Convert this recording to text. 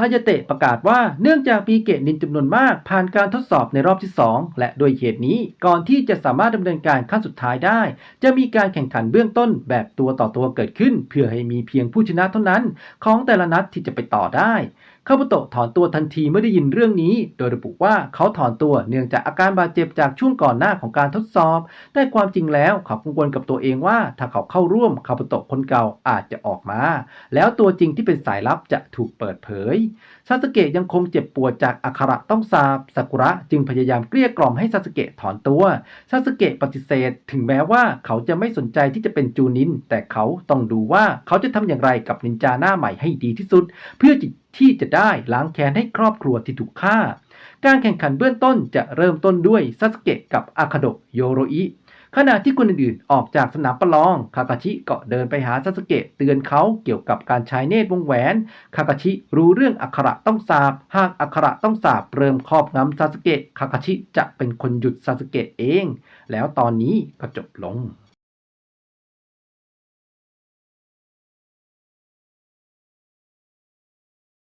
ฮายาเตะประกาศว่าเนื่องจากมีเกตนินจำนวนมาก ผ่านการทดสอบในรอบที่ 2 และโดยเหตุนี้ก่อนที่จะสามารถดำเนินการขั้นสุดท้ายได้ จะมีการแข่งขันเบื้องต้นแบบตัวต่อตัวเกิดขึ้น เพื่อให้มีเพียงผู้ชนะเท่านั้น ของแต่ละนัดที่จะไปต่อได้คาบุโตะถอนตัวทันทีเมื่อได้ยินเรื่องนี้ โดยระบุว่าเขาถอนตัวเนื่องจากอาการบาดเจ็บจากช่วงก่อนหน้าของการทดสอบ แต่ความจริงแล้วเขากังวลกับตัวเองว่า ถ้าเขาเข้าร่วมคาบุโตะคนเก่าอาจจะออกมา แล้วตัวจริงที่เป็นสายลับจะถูกเปิดเผยซาสเกะยังคงเจ็บปวดจากอัคระต้องสาบซากุระจึงพยายามเกลี้ยกล่อมให้ซาสเกะถอนตัวซาสเกะปฏิเสธ ถึงแม้ว่าเขาจะไม่สนใจที่จะเป็นจูนิน แต่เขาต้องดูว่าเขาจะทำอย่างไรกับนินจาหน้าใหม่ให้ดีที่สุด เพื่อที่จะได้ล้างแค้นให้ครอบครัวที่ถูกฆ่า การแข่งขันเบื้องต้นจะเริ่มต้นด้วยซาสเกะกับอาคาโดโยโรอิ ขณะที่คนอื่นๆออกจากสนามประลอง คาคาชิก็เดินไปหาซาสเกะเตือนเขาเกี่ยวกับการใช้เนตรวงแหวน คาคาชิรู้เรื่องอักขระต้องสาบ หากอักขระต้องสาบเริ่มครอบงำซาสเกะ คาคาชิจะเป็นคนหยุดซาสเกะเอง แล้วตอนนี้ก็จบลง